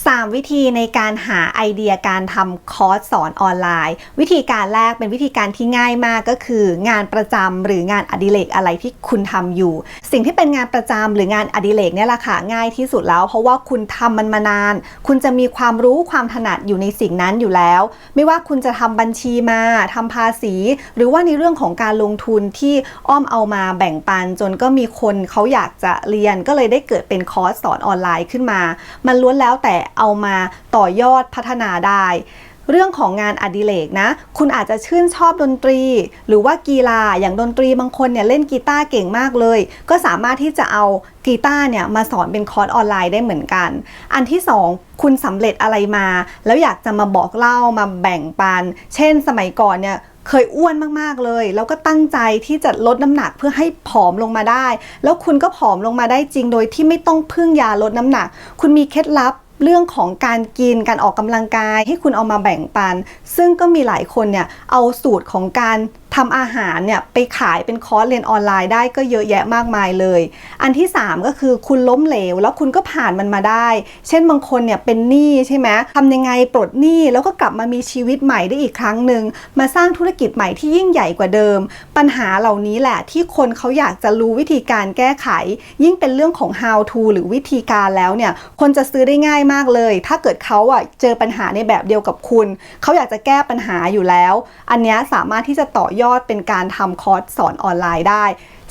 3 วิธีในการหาไอเดียการทำคอร์สสอนออนไลน์ วิธีการแรกเป็นวิธีการที่ง่ายมากก็คือ งานประจำหรืองานอดิเรกอะไรที่คุณทำอยู่ สิ่งที่เป็นงานประจำหรืองานอดิเรกเนี่ยแหละค่ะง่ายที่สุดแล้ว เพราะว่าคุณทำมันมานาน คุณจะมีความรู้ความถนัดอยู่ในสิ่งนั้นอยู่แล้ว ไม่ว่าคุณจะทำบัญชีมาทำภาษี หรือว่าในเรื่องของการลงทุนที่อ้อมเอามาแบ่งปัน จนก็มีคนเขาอยากจะเรียนก็เลยได้เกิดเป็นคอร์สสอนออนไลน์ขึ้นมา มันล้วนแล้วแต่เอามาต่อยอดพัฒนาได้ เรื่องของงานอดิเรกนะ คุณอาจจะชื่นชอบดนตรี หรือว่ากีฬาอย่างดนตรีบางคนเนี่ยเล่นกีตาร์เก่งมากเลย ก็สามารถที่จะเอากีตาร์เนี่ยมาสอนเป็นคอร์สออนไลน์ได้เหมือนกัน อันที่สองคุณสำเร็จอะไรมา แล้วอยากจะมาบอกเล่ามาแบ่งปัน เช่น สมัยก่อนเนี่ยเคยอ้วนมากๆเลย แล้วก็ตั้งใจที่จะลดน้ำหนักเพื่อให้ผอมลงมาได้ แล้วคุณก็ผอมลงมาได้จริงโดยที่ไม่ต้องพึ่งยาลดน้ำหนัก คุณมีเคล็ดลับ เรื่องของการกินการออกกำลังกายให้คุณเอามาแบ่งปัน ซึ่งก็มีหลายคนเนี่ยเอาสูตรของการ ทำอาหารเนี่ยไปขายเป็นคอร์สเรียนออนไลน์ได้ก็เยอะแยะมากมายเลย อันที่ 3 ก็คือคุณล้มเหลว แล้วคุณก็ผ่านมันมาได้ เช่นบางคนเนี่ยเป็นหนี้ใช่ไหมทำยังไงปลดหนี้แล้วก็กลับมามีชีวิตใหม่ได้อีกครั้งหนึ่งมาสร้างธุรกิจใหม่ที่ยิ่งใหญ่กว่าเดิม ปัญหาเหล่านี้แหละที่คนเขาอยากจะรู้วิธีการแก้ไข ยิ่งเป็นเรื่องของ how to หรือวิธีการแล้วเนี่ยคนจะซื้อได้ง่ายมากเลย ถ้าเกิดเขาอะเจอปัญหาในแบบเดียวกับคุณ เขาอยากจะแก้ปัญหาอยู่แล้ว อันนี้สามารถที่จะต่อยยอดเป็นการทำคอร์สสอนออนไลน์ได้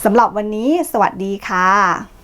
สำหรับวันนี้ สวัสดีค่ะ